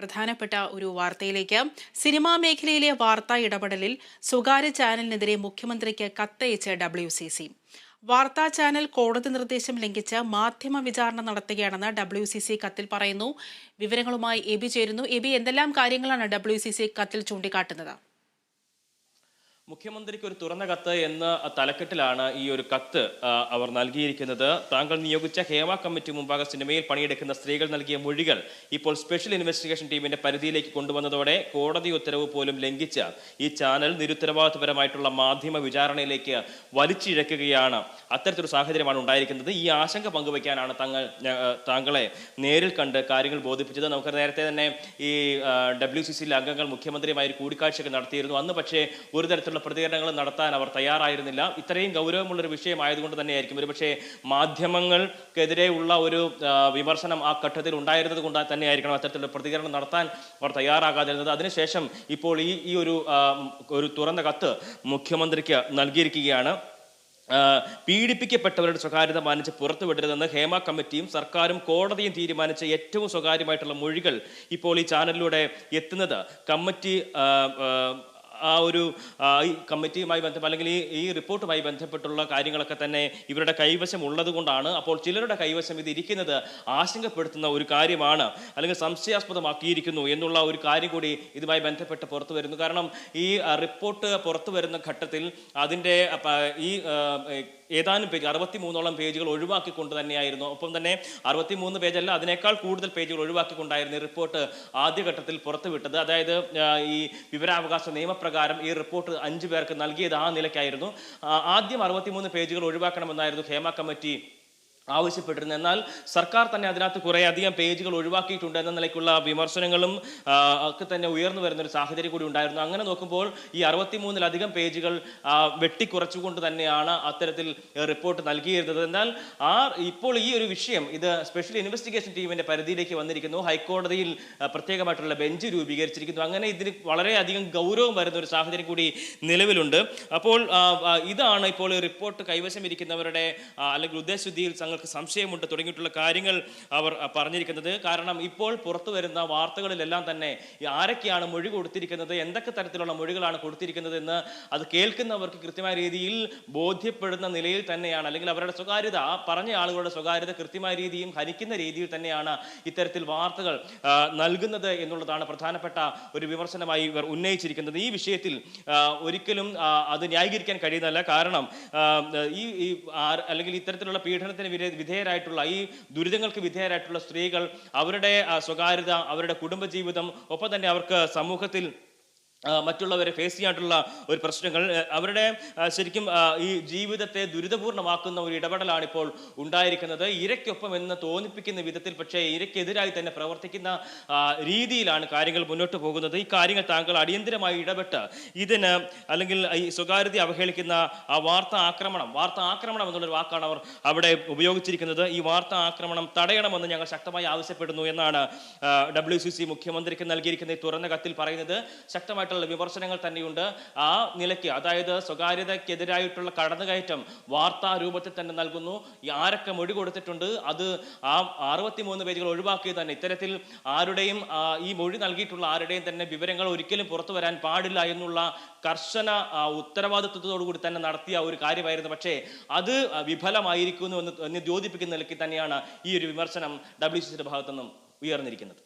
പ്രധാനപ്പെട്ട ഒരു വാർത്തയിലേക്ക്. സിനിമാ മേഖലയിലെ വാർത്താ ഇടപെടലിൽ സ്വകാര്യ ചാനലിനെതിരെ മുഖ്യമന്ത്രിക്ക് കത്തയച്ച് ഡബ്ല്യു സി സി. വാർത്താ ചാനൽ കോടതി നിർദ്ദേശം ലംഘിച്ച് മാധ്യമ വിചാരണ നടത്തുകയാണെന്ന് ഡബ്ല്യു സി സി കത്തിൽ പറയുന്നു. വിവരങ്ങളുമായി എബി ചേരുന്നു. എബി എന്തെല്ലാം കാര്യങ്ങളാണ് ഡബ്ല്യു സി സി കത്തിൽ ചൂണ്ടിക്കാട്ടുന്നത്? മുഖ്യമന്ത്രിക്ക് ഒരു തുറന്ന കത്ത് എന്ന തലക്കെട്ടിലാണ് ഈ ഒരു കത്ത് അവർ നൽകിയിരിക്കുന്നത്. താങ്കൾ നിയോഗിച്ച ഹേമ കമ്മിറ്റി മുമ്പാകെ സിനിമയിൽ പണിയെടുക്കുന്ന സ്ത്രീകൾ നൽകിയ മൊഴികൾ ഇപ്പോൾ സ്പെഷ്യൽ ഇൻവെസ്റ്റിഗേഷൻ ടീമിന്റെ പരിധിയിലേക്ക് കൊണ്ടുവന്നതോടെ കോടതി ഉത്തരവ് പോലും ലംഘിച്ച ഈ ചാനൽ നിരുത്തരവാദിത്തപരമായിട്ടുള്ള മാധ്യമ വിചാരണയിലേക്ക് വലിച്ചിഴക്കുകയാണ്. അത്തരത്തിലൊരു സാഹചര്യമാണ് ഉണ്ടായിരിക്കുന്നത്. ഈ ആശങ്ക പങ്കുവയ്ക്കാനാണ് തങ്ങൾ താങ്കളെ നേരിൽ കണ്ട് കാര്യങ്ങൾ ബോധിപ്പിച്ചത്. നമുക്ക് നേരത്തെ തന്നെ ഈ ഡബ്ല്യു സി സിയിലെ അംഗങ്ങൾ മുഖ്യമന്ത്രിയുമായി ഒരു കൂടിക്കാഴ്ചയൊക്കെ നടത്തിയിരുന്നു. അന്ന് പക്ഷേ ഒരു തരത്തിലുള്ള പ്രതികരണങ്ങൾ നടത്താൻ അവർ തയ്യാറായിരുന്നില്ല. ഇത്രയും ഗൗരവമുള്ള ഒരു വിഷയമായതുകൊണ്ട് തന്നെയായിരിക്കും. ഒരുപക്ഷെ മാധ്യമങ്ങൾക്കെതിരെ ഉള്ള ഒരു വിമർശനം ആ ഘട്ടത്തിൽ ഉണ്ടായിരുന്നത് കൊണ്ട് തന്നെയായിരിക്കണം അത്തരത്തിലുള്ള പ്രതികരണം നടത്താൻ അവർ തയ്യാറാകാതിരുന്നത്. അതിനുശേഷം ഇപ്പോൾ ഈ ഈ ഒരു ഒരു തുറന്ന കത്ത് മുഖ്യമന്ത്രിക്ക് നൽകിയിരിക്കുകയാണ്. പീഡിപ്പിക്കപ്പെട്ടവരുടെ സ്വകാര്യത മാനിച്ച് പുറത്തുവിടരുതെന്ന് ഹേമ കമ്മിറ്റിയും സർക്കാരും കോടതിയും തീരുമാനിച്ച ഏറ്റവും സ്വകാര്യമായിട്ടുള്ള മൊഴികൾ ഇപ്പോൾ ഈ ചാനലിലൂടെ എത്തുന്നത് കമ്മിറ്റി ആ, ഒരു ഈ കമ്മിറ്റിയുമായി ബന്ധം അല്ലെങ്കിൽ ഈ ഈ റിപ്പോർട്ടുമായി ബന്ധപ്പെട്ടുള്ള കാര്യങ്ങളൊക്കെ തന്നെ ഇവരുടെ കൈവശം ഉള്ളത് കൊണ്ടാണ് അപ്പോൾ ചിലരുടെ കൈവശം ഇത് ഇരിക്കുന്നത് ആശങ്കപ്പെടുത്തുന്ന ഒരു കാര്യമാണ് അല്ലെങ്കിൽ സംശയാസ്പദമാക്കിയിരിക്കുന്നു എന്നുള്ള ഒരു കാര്യം കൂടി ഇതുമായി ബന്ധപ്പെട്ട് പുറത്തു വരുന്നു. കാരണം ഈ റിപ്പോർട്ട് പുറത്തു വരുന്ന ഘട്ടത്തിൽ അതിന്റെ ഈ ഏതാനും പേജ് അറുപത്തി മൂന്നോളം പേജുകൾ ഒഴിവാക്കിക്കൊണ്ട് തന്നെയായിരുന്നു. ഒപ്പം തന്നെ അറുപത്തി മൂന്ന് പേജല്ല അതിനേക്കാൾ കൂടുതൽ പേജുകൾ ഒഴിവാക്കിക്കൊണ്ടായിരുന്നു ഈ റിപ്പോർട്ട് ആദ്യഘട്ടത്തിൽ പുറത്തുവിട്ടത്. അതായത് ഈ വിവരാവകാശ നിയമപ്രകാരം ഈ റിപ്പോർട്ട് അഞ്ചു പേർക്ക് നൽകിയത് ആ നിലയ്ക്കായിരുന്നു. ആദ്യം അറുപത്തിമൂന്ന് പേജുകൾ ഒഴിവാക്കണമെന്നായിരുന്നു ഹേമ കമ്മിറ്റി ആവശ്യപ്പെട്ടിരുന്നത് എന്നാൽ സർക്കാർ തന്നെ അതിനകത്ത് കുറേയധികം പേജുകൾ ഒഴിവാക്കിയിട്ടുണ്ട് എന്ന നിലയ്ക്കുള്ള വിമർശനങ്ങളും ഒക്കെ തന്നെ ഉയർന്നു വരുന്ന ഒരു സാഹചര്യം കൂടി ഉണ്ടായിരുന്നു. അങ്ങനെ നോക്കുമ്പോൾ ഈ അറുപത്തിമൂന്നിലധികം പേജുകൾ വെട്ടിക്കുറച്ചുകൊണ്ട് തന്നെയാണ് അത്തരത്തിൽ റിപ്പോർട്ട് നൽകിയിരുന്നത്. എന്നാൽ ആ ഇപ്പോൾ ഈ ഒരു വിഷയം ഇത് സ്പെഷ്യൽ ഇൻവെസ്റ്റിഗേഷൻ ടീമിന്റെ പരിധിയിലേക്ക് വന്നിരിക്കുന്നു. ഹൈക്കോടതിയിൽ പ്രത്യേകമായിട്ടുള്ള ബെഞ്ച് രൂപീകരിച്ചിരിക്കുന്നു. അങ്ങനെ ഇതിന് വളരെയധികം ഗൗരവം വരുന്ന ഒരു സാഹചര്യം കൂടി നിലവിലുണ്ട്. അപ്പോൾ ഇതാണ് ഇപ്പോൾ റിപ്പോർട്ട് കൈവശം ഇരിക്കുന്നവരുടെ അല്ലെങ്കിൽ ഉദ്ദേശശുദ്ധിയിൽ തങ്ങൾക്ക് സംശയമുണ്ട് തുടങ്ങിയിട്ടുള്ള കാര്യങ്ങൾ അവർ പറഞ്ഞിരിക്കുന്നത്. കാരണം ഇപ്പോൾ പുറത്തു വരുന്ന വാർത്തകളിലെല്ലാം തന്നെ ആരൊക്കെയാണ് മൊഴി കൊടുത്തിരിക്കുന്നത് എന്തൊക്കെ തരത്തിലുള്ള മൊഴികളാണ് കൊടുത്തിരിക്കുന്നത് എന്ന് അത് കേൾക്കുന്നവർക്ക് കൃത്യമായ രീതിയിൽ ബോധ്യപ്പെടുന്ന നിലയിൽ തന്നെയാണ്. അല്ലെങ്കിൽ അവരുടെ സ്വകാര്യത പറഞ്ഞ ആളുകളുടെ സ്വകാര്യത കൃത്യമായ രീതിയും ഹനിക്കുന്ന രീതിയിൽ തന്നെയാണ് ഇത്തരത്തിൽ വാർത്തകൾ നൽകുന്നത് എന്നുള്ളതാണ് പ്രധാനപ്പെട്ട ഒരു വിമർശനമായി ഇവർ ഉന്നയിച്ചിരിക്കുന്നത്. ഈ വിഷയത്തിൽ ഒരിക്കലും അത് ന്യായീകരിക്കാൻ കഴിയുന്നതല്ല. കാരണം ഈ അല്ലെങ്കിൽ ഇത്തരത്തിലുള്ള പീഡനത്തിന് വിധേ- വിധേയരായിട്ടുള്ള ഈ ദുരിതങ്ങൾക്ക് വിധേയരായിട്ടുള്ള സ്ത്രീകൾ അവരുടെ സ്വകാര്യത അവരുടെ കുടുംബജീവിതം ഒപ്പം തന്നെ അവർക്ക് സമൂഹത്തിൽ മറ്റുള്ളവരെ ഫേസ് ചെയ്യാനുള്ള ഒരു പ്രശ്നങ്ങൾ. അവരുടെ ശരിക്കും ഈ ജീവിതത്തെ ദുരിതപൂർണമാക്കുന്ന ഒരു ഇടപെടലാണ് ഇപ്പോൾ ഉണ്ടായിരിക്കുന്നത്. ഇരയ്ക്കൊപ്പം എന്ന് തോന്നിപ്പിക്കുന്ന വിധത്തിൽ പക്ഷേ ഇരയ്ക്കെതിരായി തന്നെ പ്രവർത്തിക്കുന്ന രീതിയിലാണ് കാര്യങ്ങൾ മുന്നോട്ട് പോകുന്നത്. ഈ കാര്യങ്ങൾ താങ്കൾ അടിയന്തരമായി ഇടപെട്ട് ഇതിന് അല്ലെങ്കിൽ ഈ സ്വകാര്യത അവഹേളിക്കുന്ന ആ വാർത്താ ആക്രമണം വാർത്താ ആക്രമണം എന്നുള്ളൊരു വാക്കാണ് അവർ അവിടെ ഉപയോഗിച്ചിരിക്കുന്നത്. ഈ വാർത്താ ആക്രമണം തടയണമെന്ന് ഞങ്ങൾ ശക്തമായി ആവശ്യപ്പെടുന്നു എന്നാണ് ഡബ്ല്യു സി സി മുഖ്യമന്ത്രിക്ക് നൽകിയിരിക്കുന്ന ഈ തുറന്ന കത്തിൽ പറയുന്നത്. ശക്തമായിട്ടുള്ള വിമർശനങ്ങൾ തന്നെയുണ്ട് ആ നിലയ്ക്ക്. അതായത് സ്വകാര്യതയ്ക്കെതിരായിട്ടുള്ള കടന്നുകയറ്റം വാർത്താ രൂപത്തിൽ തന്നെ നൽകുന്നു. ആരൊക്കെ മൊഴി കൊടുത്തിട്ടുണ്ട് അത് ആ അറുപത്തിമൂന്ന് പേജുകൾ ഒഴിവാക്കി തന്നെ. ഇത്തരത്തിൽ ആരുടെയും ഈ മൊഴി നൽകിയിട്ടുള്ള ആരുടെയും തന്നെ വിവരങ്ങൾ ഒരിക്കലും പുറത്തു വരാൻ പാടില്ല എന്നുള്ള കർശന ഉത്തരവാദിത്വത്തോടുകൂടി കൂടി തന്നെ നടത്തിയ ഒരു കാര്യമായിരുന്നു. പക്ഷേ അത് വിഫലമായിരിക്കുന്നു എന്ന് ദ്യോതിപ്പിക്കുന്ന നിലയ്ക്ക് തന്നെയാണ് ഈ ഒരു വിമർശനം ഡബ്ല്യു സി സിയുടെ ഭാഗത്തു നിന്നും ഉയർന്നിരിക്കുന്നത്.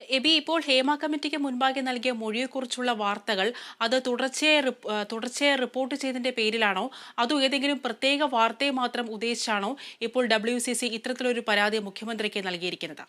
എബി ഇപ്പോൾ ഹേമ കമ്മിറ്റിക്ക് മുൻപാകെ നൽകിയ മൊഴിയെക്കുറിച്ചുള്ള വാർത്തകൾ അത് തുടർച്ചയായി തുടർച്ചയായി റിപ്പോർട്ട് ചെയ്തതിന്റെ പേരിലാണോ? അതോ ഏതെങ്കിലും പ്രത്യേക വാർത്തയെ മാത്രം ഉദ്ദേശിച്ചാണോ ഇപ്പോൾ ഡബ്ല്യു ഇത്തരത്തിലൊരു പരാതി മുഖ്യമന്ത്രിക്ക് നൽകിയിരിക്കുന്നത്?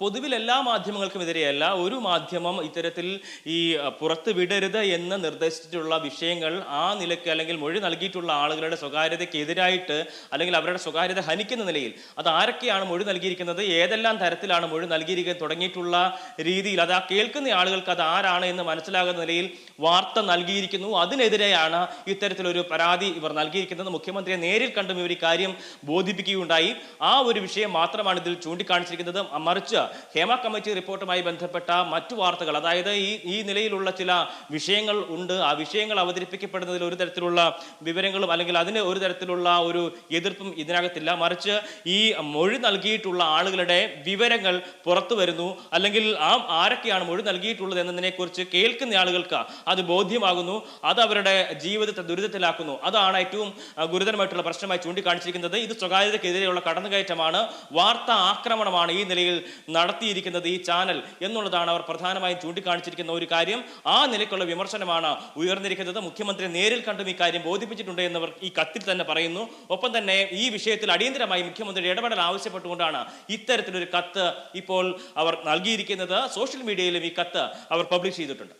പൊതുവിൽ എല്ലാ മാധ്യമങ്ങൾക്കും എതിരെയല്ല ഒരു മാധ്യമം ഇത്തരത്തിൽ ഈ പുറത്ത് വിടരുത് എന്ന് നിർദ്ദേശിച്ചിട്ടുള്ള വിഷയങ്ങൾ ആ നിലയ്ക്ക് അല്ലെങ്കിൽ മൊഴി നൽകിയിട്ടുള്ള ആളുകളുടെ സ്വകാര്യതയ്ക്ക് എതിരായിട്ട് അല്ലെങ്കിൽ അവരുടെ സ്വകാര്യത ഹനിക്കുന്ന നിലയിൽ അത് ആരൊക്കെയാണ് മൊഴി നൽകിയിരിക്കുന്നത് ഏതെല്ലാം തരത്തിലാണ് മൊഴി നൽകിയിരിക്കുന്നത് തുടങ്ങിയിട്ടുള്ള രീതിയിൽ അത് ആ കേൾക്കുന്ന ആളുകൾക്ക് അത് ആരാണ് എന്ന് മനസ്സിലാകുന്ന നിലയിൽ വാർത്ത നൽകിയിരിക്കുന്നു. അതിനെതിരെയാണ് ഇത്തരത്തിലൊരു പരാതി ഇവർ നൽകിയിരിക്കുന്നത്. മുഖ്യമന്ത്രിയെ നേരിൽ കണ്ടും ഇവർ ഈ കാര്യം ബോധിപ്പിക്കുകയുണ്ടായി. ആ ഒരു വിഷയം മാത്രമാണ് ഇതിൽ ചൂണ്ടിക്കാണിച്ചിരിക്കുന്നത്. മറിച്ച് ഹേമ കമ്മിറ്റി റിപ്പോർട്ടുമായി ബന്ധപ്പെട്ട മറ്റു വാർത്തകൾ അതായത് ഈ ഈ നിലയിലുള്ള ചില വിഷയങ്ങൾ ഉണ്ട്. ആ വിഷയങ്ങൾ അവതരിപ്പിക്കപ്പെടുന്നതിൽ ഒരു തരത്തിലുള്ള വിവരങ്ങളും അല്ലെങ്കിൽ അതിന് ഒരു തരത്തിലുള്ള ഒരു എതിർപ്പും ഇതിനകത്തില്ല. മറിച്ച് ഈ മൊഴി നൽകിയിട്ടുള്ള ആളുകളുടെ വിവരങ്ങൾ പുറത്തു വരുന്നു. അല്ലെങ്കിൽ ആ ആരൊക്കെയാണ് മൊഴി നൽകിയിട്ടുള്ളത് എന്നതിനെ കുറിച്ച് കേൾക്കുന്ന ആളുകൾക്ക് അത് ബോധ്യമാകുന്നു. അത് അവരുടെ ജീവിതത്തെ ദുരിതത്തിലാക്കുന്നു. അതാണ് ഏറ്റവും ഗുരുതരമായിട്ടുള്ള പ്രശ്നമായി ചൂണ്ടിക്കാണിച്ചിരിക്കുന്നത്. ഇത് സ്വകാര്യതയ്ക്കെതിരെയുള്ള കടന്നുകയറ്റമാണ്. വാർത്താ ആക്രമണമാണ് ഈ നിലയിൽ നടത്തിയിരിക്കുന്നത് ഈ ചാനൽ എന്നുള്ളതാണ് അവർ പ്രധാനമായും ചൂണ്ടിക്കാണിച്ചിരിക്കുന്ന ഒരു കാര്യം. ആ നിലയ്ക്കുള്ള വിമർശനമാണ് ഉയർന്നിരിക്കുന്നത്. മുഖ്യമന്ത്രി നേരിൽ കണ്ടും ഈ കാര്യം ബോധിപ്പിച്ചിട്ടുണ്ട് എന്നവർ ഈ കത്തിൽ തന്നെ പറയുന്നു. ഒപ്പം തന്നെ ഈ വിഷയത്തിൽ അടിയന്തരമായി മുഖ്യമന്ത്രിയുടെ ഇടപെടൽ ആവശ്യപ്പെട്ടുകൊണ്ടാണ് ഇത്തരത്തിലൊരു കത്ത് ഇപ്പോൾ അവർ നൽകിയിരിക്കുന്നത്. സോഷ്യൽ മീഡിയയിലും ഈ കത്ത് അവർ പബ്ലിഷ് ചെയ്തിട്ടുണ്ട്.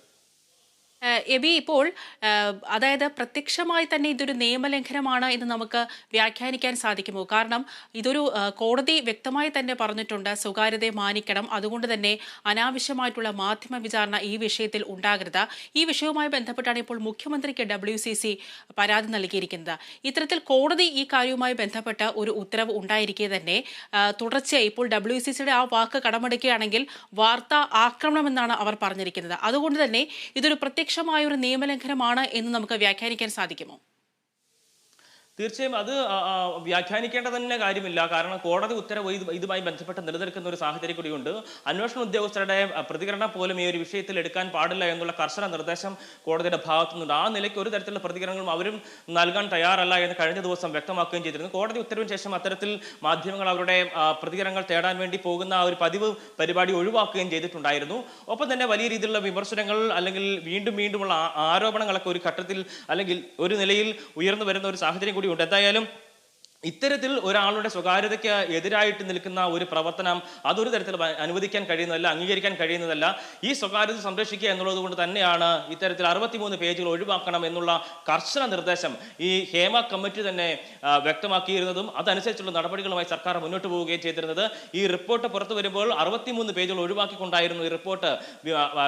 എബി ഇപ്പോൾ അതായത് പ്രത്യക്ഷമായി തന്നെ ഇതൊരു നിയമലംഘനമാണ് എന്ന് നമുക്ക് വ്യാഖ്യാനിക്കാൻ സാധിക്കുമോ? കാരണം ഇതൊരു കോടതി വ്യക്തമായി തന്നെ പറഞ്ഞിട്ടുണ്ട് സ്വകാര്യതയെ മാനിക്കണം. അതുകൊണ്ട് തന്നെ അനാവശ്യമായിട്ടുള്ള മാധ്യമ വിചാരണ ഈ വിഷയത്തിൽ ഉണ്ടാകരുത്. ഈ വിഷയവുമായി ബന്ധപ്പെട്ടാണ് ഇപ്പോൾ മുഖ്യമന്ത്രിക്ക് ഡബ്ല്യു സി സി പരാതി നൽകിയിരിക്കുന്നത്. ഇത്തരത്തിൽ കോടതി ഈ കാര്യവുമായി ബന്ധപ്പെട്ട ഒരു ഉത്തരവ് ഉണ്ടായിരിക്കെ തന്നെ തുടർച്ചയായി ഇപ്പോൾ ഡബ്ല്യു സി സിയുടെ ആ വാക്ക് കടമെടുക്കുകയാണെങ്കിൽ വാർത്താ ആക്രമണം എന്നാണ് അവർ പറഞ്ഞിരിക്കുന്നത്. അതുകൊണ്ട് തന്നെ ഇതൊരു പ്രത്യക്ഷമായ ഒരു നിയമലംഘനമാണ് എന്ന് നമുക്ക് വ്യാഖ്യാനിക്കാൻ സാധിക്കുമോ? തീർച്ചയായും അത് വ്യാഖ്യാനിക്കേണ്ട തന്നെ കാര്യമില്ല. കാരണം കോടതി ഉത്തരവ് ഇതുമായി ബന്ധപ്പെട്ട് നിലനിൽക്കുന്ന ഒരു സാഹചര്യം കൂടിയുണ്ട്. അന്വേഷണ ഉദ്യോഗസ്ഥരുടെ പ്രതികരണം പോലും ഈ ഒരു വിഷയത്തിൽ എടുക്കാൻ പാടില്ല എന്നുള്ള കർശന നിർദ്ദേശം കോടതിയുടെ ഭാഗത്തുനിന്നുണ്ട്. ആ നിലയ്ക്ക് ഒരു തരത്തിലുള്ള പ്രതികരണങ്ങളും അവരും നൽകാൻ തയ്യാറല്ല എന്ന് കഴിഞ്ഞ ദിവസം വ്യക്തമാക്കുകയും ചെയ്തിരുന്നു. കോടതി ഉത്തരവിന് ശേഷം അത്തരത്തിൽ മാധ്യമങ്ങൾ അവരുടെ പ്രതികരണങ്ങൾ തേടാൻ വേണ്ടി പോകുന്ന ആ ഒരു പതിവ് പരിപാടി ഒഴിവാക്കുകയും ചെയ്തിട്ടുണ്ടായിരുന്നു. ഒപ്പം തന്നെ വലിയ രീതിയിലുള്ള വിമർശനങ്ങൾ അല്ലെങ്കിൽ വീണ്ടും വീണ്ടുമുള്ള ആരോപണങ്ങളൊക്കെ ഒരു ഘട്ടത്തിൽ അല്ലെങ്കിൽ ഒരു നിലയിൽ ഉയർന്നു വരുന്ന ഒരു സാഹചര്യം കൂടിയുണ്ട്. എന്തായാലും ഇത്തരത്തിൽ ഒരാളുടെ സ്വകാര്യതയ്ക്ക് എതിരായിട്ട് നിൽക്കുന്ന ഒരു പ്രവർത്തനം അതൊരു തരത്തിൽ അനുവദിക്കാൻ കഴിയുന്നതല്ല അംഗീകരിക്കാൻ കഴിയുന്നതല്ല. ഈ സ്വകാര്യത സംരക്ഷിക്കുക എന്നുള്ളത് കൊണ്ട് തന്നെയാണ് ഇത്തരത്തിൽ അറുപത്തിമൂന്ന് പേജുകൾ ഒഴിവാക്കണം എന്നുള്ള കർശന നിർദ്ദേശം ഈ ഹേമ കമ്മിറ്റി തന്നെ വ്യക്തമാക്കിയിരുന്നതും. അതനുസരിച്ചുള്ള നടപടികളുമായി സർക്കാർ മുന്നോട്ട് പോവുകയും ചെയ്തിരുന്നത്. ഈ റിപ്പോർട്ട് പുറത്തു വരുമ്പോൾ അറുപത്തിമൂന്ന് പേജുകൾ ഒഴിവാക്കിക്കൊണ്ടായിരുന്നു ഈ റിപ്പോർട്ട്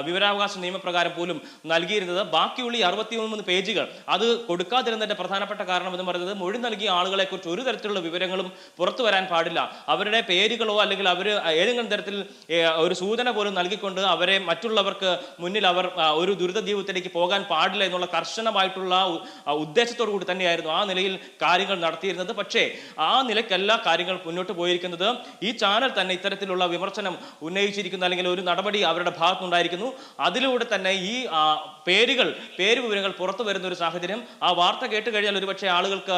വിവരാവകാശ നിയമപ്രകാരം പോലും നൽകിയിരുന്നത്. ബാക്കിയുള്ള ഈ അറുപത്തിമൂന്ന് പേജുകൾ അത് കൊടുക്കാതിരുന്നതിന്റെ പ്രധാനപ്പെട്ട കാരണം എന്ന് പറയുന്നത് മൊഴി നൽകിയ ആളുകളെ കുറിച്ച് ഒരു തരത്തിലുള്ള വിവരങ്ങളും പുറത്തു വരാൻ പാടില്ല. അവരുടെ പേരുകളോ അല്ലെങ്കിൽ അവർ ഏതെങ്കിലും തരത്തിൽ ഒരു സൂചന പോലും നൽകിക്കൊണ്ട് അവരെ മറ്റുള്ളവർക്ക് മുന്നിൽ അവർ ഒരു ദുരിത ജീവിതത്തിലേക്ക് പോകാൻ പാടില്ല എന്നുള്ള കർശനമായിട്ടുള്ള ഉദ്ദേശത്തോടു കൂടി തന്നെയായിരുന്നു ആ നിലയിൽ കാര്യങ്ങൾ നടത്തിയിരുന്നത്. പക്ഷേ ആ നിലയ്ക്കല്ല കാര്യങ്ങൾ മുന്നോട്ട് പോയിരിക്കുന്നത്. ഈ ചാനൽ തന്നെ ഇത്തരത്തിലുള്ള വിമർശനം ഉന്നയിച്ചിരിക്കുന്ന അല്ലെങ്കിൽ ഒരു നടപടി അവരുടെ ഭാഗത്തുണ്ടായിരിക്കുന്നു അതിലൂടെ തന്നെ ഈ പേരുകൾ പേര് വിവരങ്ങൾ പുറത്തു വരുന്ന ഒരു സാഹചര്യം ആ വാർത്ത കേട്ട് കഴിഞ്ഞാൽ ഒരുപക്ഷെ ആളുകൾക്ക്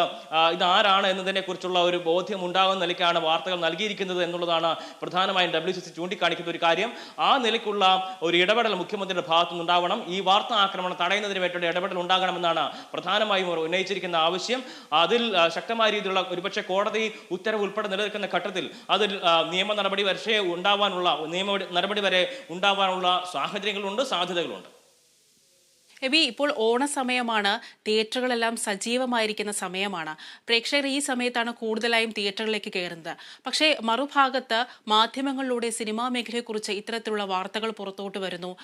ഇത് ആരാണ് എന്നതിനെ കുറിച്ചുള്ള ഒരു ബോധ്യം ഉണ്ടാകുന്ന നിലയ്ക്കാണ് വാർത്തകൾ നൽകിയിരിക്കുന്നത് എന്നുള്ളതാണ് പ്രധാനമായും ഡബ്ല്യു സി സി ചൂണ്ടിക്കാണിക്കുന്ന ഒരു കാര്യം. ആ നിലയ്ക്കുള്ള ഒരു ഇടപെടൽ മുഖ്യമന്ത്രിയുടെ ഭാഗത്തു നിന്നുണ്ടാവണം ഈ വാർത്താ ആക്രമണം തടയുന്നതിന് വേണ്ടിയുള്ള ഇടപെടൽ ഉണ്ടാകണമെന്നാണ് പ്രധാനമായും അവർ ഉന്നയിച്ചിരിക്കുന്ന ആവശ്യം. അതിൽ ശക്തമായ രീതിയിലുള്ള ഒരുപക്ഷെ കോടതി ഉത്തരവ് ഉൾപ്പെടെ നിലനിൽക്കുന്ന ഘട്ടത്തിൽ അതിൽ നിയമ നടപടി വരെ ഉണ്ടാവാനുള്ള നിയമ നടപടി വരെ ഉണ്ടാവാനുള്ള സാഹചര്യങ്ങളുണ്ട് സാധ്യതകളുണ്ട്. എബി ഇപ്പോൾ ഓണസമയമാണ് തിയേറ്ററുകളെല്ലാം സജീവമായിരിക്കുന്ന സമയമാണ്. പ്രേക്ഷകർ ഈ സമയത്താണ് കൂടുതലായും തിയേറ്ററുകളിലേക്ക് കയറുന്നത്. പക്ഷേ മറുഭാഗത്ത് മാധ്യമങ്ങളിലൂടെ സിനിമാ മേഖലയെക്കുറിച്ച് ഇത്തരത്തിലുള്ള വാർത്തകൾ പുറത്തോട്ട് വരുന്നു.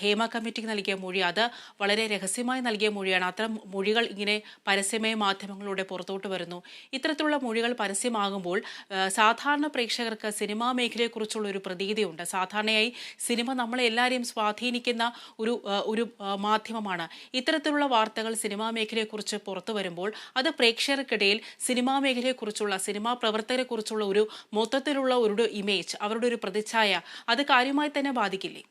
ഹേമ കമ്മിറ്റിക്ക് നൽകിയ മൊഴി അത് വളരെ രഹസ്യമായി നൽകിയ മൊഴിയാണ്. അത്തരം മൊഴികൾ ഇങ്ങനെ പരസ്യമായ മാധ്യമങ്ങളിലൂടെ പുറത്തോട്ട് വരുന്നു. ഇത്തരത്തിലുള്ള മൊഴികൾ പരസ്യമാകുമ്പോൾ സാധാരണ പ്രേക്ഷകർക്ക് സിനിമാ മേഖലയെക്കുറിച്ചുള്ള ഒരു പ്രതീതിയുണ്ട്. സാധാരണയായി സിനിമ നമ്മളെല്ലാവരെയും സ്വാധീനിക്കുന്ന ഒരു ഒരു ആ, മാധ്യമമാണ് ഇത്തരത്തിലുള്ള വാർത്തകൾ സിനിമാ മേഖലയെക്കുറിച്ച് പുറത്തു വരുമ്പോൾ അത് പ്രേക്ഷകർക്കിടയിൽ സിനിമാ മേഖലയെക്കുറിച്ചുള്ള സിനിമാ പ്രവർത്തകരെക്കുറിച്ചുള്ള ഒരു മൊത്തത്തിലുള്ള ഒരു ഇമേജ് അവരുടെ ഒരു പ്രതിച്ഛായ അത് കാര്യമായി തന്നെ ബാധിക്കില്ലേ?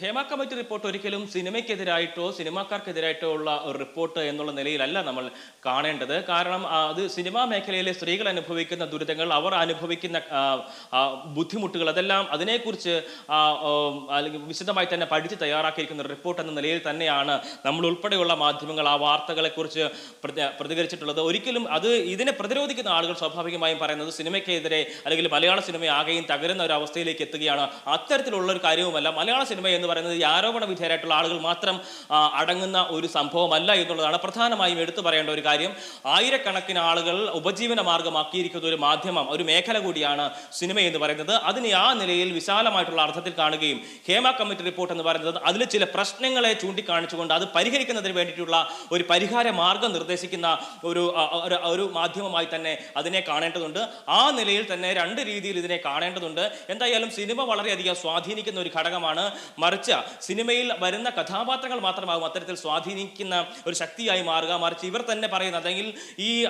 ഹേമ കമ്മിറ്റി റിപ്പോർട്ട് ഒരിക്കലും സിനിമയ്ക്കെതിരായിട്ടോ സിനിമാക്കാർക്കെതിരായിട്ടോ ഉള്ള ഒരു റിപ്പോർട്ട് എന്നുള്ള നിലയിലല്ല നമ്മൾ കാണേണ്ടത്. കാരണം അത് സിനിമാ മേഖലയിലെ സ്ത്രീകൾ അനുഭവിക്കുന്ന ദുരിതങ്ങൾ അവർ അനുഭവിക്കുന്ന ബുദ്ധിമുട്ടുകൾ അതെല്ലാം അതിനെക്കുറിച്ച് അല്ലെങ്കിൽ വിശദമായി തന്നെ പഠിച്ച് തയ്യാറാക്കിയിരിക്കുന്ന റിപ്പോർട്ട് എന്ന നിലയിൽ തന്നെയാണ് നമ്മൾ ഉൾപ്പെടെയുള്ള മാധ്യമങ്ങൾ ആ വാർത്തകളെക്കുറിച്ച് പ്രതി- പ്രതികരിച്ചിട്ടുള്ളത്. ഒരിക്കലും അത് ഇതിനെ പ്രതിരോധിക്കുന്ന ആളുകൾ സ്വാഭാവികമായും പറയുന്നത് സിനിമയ്ക്കെതിരെ അല്ലെങ്കിൽ മലയാള സിനിമ ആകെയും തകരുന്ന ഒരു അവസ്ഥയിലേക്ക് എത്തുകയാണ്. അത്തരത്തിലുള്ള ഒരു കാര്യവുമല്ല മലയാള സിനിമ എന്ന് പറയുന്നത് ഈ ആരോപണ വിധേയരായിട്ടുള്ള ആളുകൾ മാത്രം അടങ്ങുന്ന ഒരു സംഭവമല്ല എന്നുള്ളതാണ്. പ്രധാനമായും എടുത്തു പറയേണ്ട ഒരു കാര്യം ആയിരക്കണക്കിന് ആളുകൾ ഉപജീവന മാർഗമാക്കിയിരിക്കുന്ന ഒരു മാധ്യമം ഒരു മേഖല കൂടിയാണ് സിനിമ എന്ന് പറയുന്നത്. അതിനെ ആ നിലയിൽ വിശാലമായിട്ടുള്ള അർത്ഥത്തിൽ കാണുകയും ഹേമ കമ്മിറ്റി റിപ്പോർട്ട് എന്ന് പറയുന്നത് അതിൽ ചില പ്രശ്നങ്ങളെ ചൂണ്ടിക്കാണിച്ചുകൊണ്ട് അത് പരിഹരിക്കുന്നതിന് വേണ്ടിയിട്ടുള്ള ഒരു പരിഹാര മാർഗം നിർദ്ദേശിക്കുന്ന ഒരു ഒരു- മാധ്യമമായി തന്നെ അതിനെ കാണേണ്ടതുണ്ട്. ആ നിലയിൽ തന്നെ രണ്ട് രീതിയിൽ ഇതിനെ കാണേണ്ടതുണ്ട്. എന്തായാലും സിനിമ വളരെയധികം സ്വാധീനിക്കുന്ന ഒരു ഘടകമാണ് മറിച്ച് സിനിമയിൽ വരുന്ന കഥാപാത്രങ്ങൾ മാത്രമാകും അത്തരത്തിൽ സ്വാധീനിക്കുന്ന ഒരു ശക്തിയായി മാറുക. മറിച്ച് ഇവർ തന്നെ പറയുന്ന അല്ലെങ്കിൽ ഈ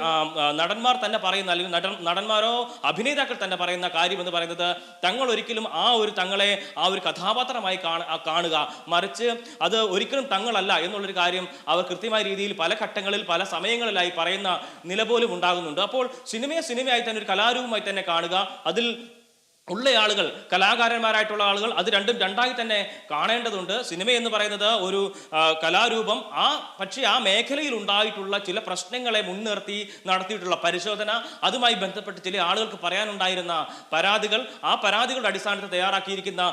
നടന്മാർ തന്നെ പറയുന്ന അല്ലെങ്കിൽ നടൻ നടന്മാരോ അഭിനേതാക്കൾ തന്നെ പറയുന്ന കാര്യം എന്ന് പറയുന്നത് തങ്ങൾ ഒരിക്കലും ആ ഒരു തങ്ങളെ ആ ഒരു കഥാപാത്രമായി കാണ- കാണുക. മറിച്ച് അത് ഒരിക്കലും തങ്ങളല്ല എന്നുള്ളൊരു കാര്യം അവർ കൃത്യമായ രീതിയിൽ പല ഘട്ടങ്ങളിൽ പല സമയങ്ങളിലായി പറയുന്ന നില പോലും ഉണ്ടാകുന്നുണ്ട്. അപ്പോൾ സിനിമയെ സിനിമയായി തന്നെ ഒരു കലാരൂപമായി തന്നെ കാണുക. അതിൽ ഉള്ള ആളുകൾ കലാകാരന്മാരായിട്ടുള്ള ആളുകൾ അത് രണ്ടും രണ്ടായി തന്നെ കാണേണ്ടതുണ്ട്. സിനിമ എന്ന് പറയുന്നത് ഒരു കലാരൂപം. ആ പക്ഷേ ആ മേഖലയിൽ ഉണ്ടായിട്ടുള്ള ചില പ്രശ്നങ്ങളെ മുൻനിർത്തി നടത്തിയിട്ടുള്ള പരിശോധന അതുമായി ബന്ധപ്പെട്ട് ചില ആളുകൾക്ക് പറയാനുണ്ടായിരുന്ന പരാതികൾ ആ പരാതികളുടെ അടിസ്ഥാനത്തിൽ തയ്യാറാക്കിയിരിക്കുന്ന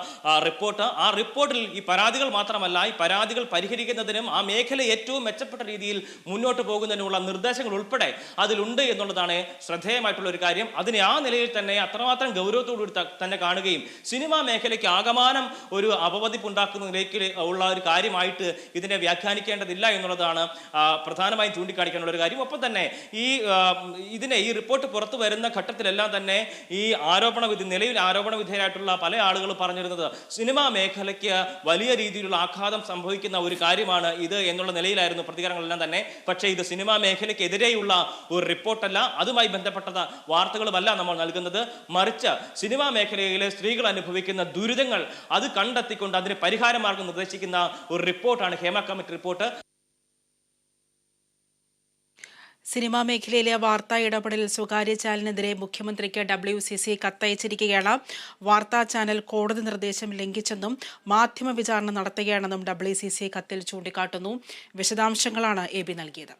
റിപ്പോർട്ട്. ആ റിപ്പോർട്ടിൽ ഈ പരാതികൾ മാത്രമല്ല ഈ പരാതികൾ പരിഹരിക്കുന്നതിനും ആ മേഖല ഏറ്റവും മെച്ചപ്പെട്ട രീതിയിൽ മുന്നോട്ട് പോകുന്നതിനുമുള്ള നിർദ്ദേശങ്ങൾ ഉൾപ്പെടെ അതിലുണ്ട് എന്നുള്ളതാണ് ശ്രദ്ധേയമായിട്ടുള്ള ഒരു കാര്യം. അതിനെ ആ നിലയിൽ തന്നെ അത്രമാത്രം ഗൗരവത്തോടുകൂടി തന്നെ കാണുകയും സിനിമാ മേഖലയ്ക്ക് ആകമാനം ഒരു അപവദിപ്പുണ്ടാക്കുന്നതിലേക്ക് ഉള്ള ഒരു കാര്യമായിട്ട് ഇതിനെ വ്യാഖ്യാനിക്കേണ്ടതില്ല എന്നുള്ളതാണ് പ്രധാനമായും ചൂണ്ടിക്കാണിക്കാനുള്ള ഒരു കാര്യം. ഒപ്പം തന്നെ ഈ ഇതിനെ ഈ റിപ്പോർട്ട് പുറത്തു വരുന്ന ഘട്ടത്തിലെല്ലാം തന്നെ ഈ ആരോപണ വിധി നിലയിൽ ആരോപണ വിധേയരായിട്ടുള്ള പല ആളുകൾ പറഞ്ഞിരുന്നത് സിനിമാ മേഖലയ്ക്ക് വലിയ രീതിയിലുള്ള ആഘാതം സംഭവിക്കുന്ന ഒരു കാര്യമാണ് ഇത് എന്നുള്ള നിലയിലായിരുന്നു പ്രതികരണങ്ങളെല്ലാം തന്നെ. പക്ഷേ ഇത് സിനിമാ മേഖലയ്ക്കെതിരെയുള്ള ഒരു റിപ്പോർട്ടല്ല. അതുമായി ബന്ധപ്പെട്ട വാർത്തകളുമല്ല നമ്മൾ നൽകുന്നത്. മറിച്ച് സിനിമാ മേഖലയിലെ സ്ത്രീകൾ അനുഭവിക്കുന്ന ദുരിതങ്ങൾ അത് കണ്ടെത്തിക്കൊണ്ട് അതിന് പരിഹാര മാർഗം നിർദ്ദേശിക്കുന്ന ഒരു റിപ്പോർട്ടാണ് ഹേമ കമ്മിറ്റി റിപ്പോർട്ട്. സിനിമാ മേഖലയിലെ വാർത്താ ഇടപെടലിൽ സ്വകാര്യ ചാനലിനെതിരെ മുഖ്യമന്ത്രിക്ക് ഡബ്ല്യു സി സി കത്തയച്ചിരിക്കുകയാണ്. വാർത്താ ചാനൽ കോടതി നിർദ്ദേശം ലംഘിച്ചെന്നും മാധ്യമ വിചാരണ നടത്തുകയാണെന്നും ഡബ്ല്യു സി സി കത്തിൽ ചൂണ്ടിക്കാട്ടുന്നു. വിശദാംശങ്ങളാണ് എ ബി നൽകിയത്.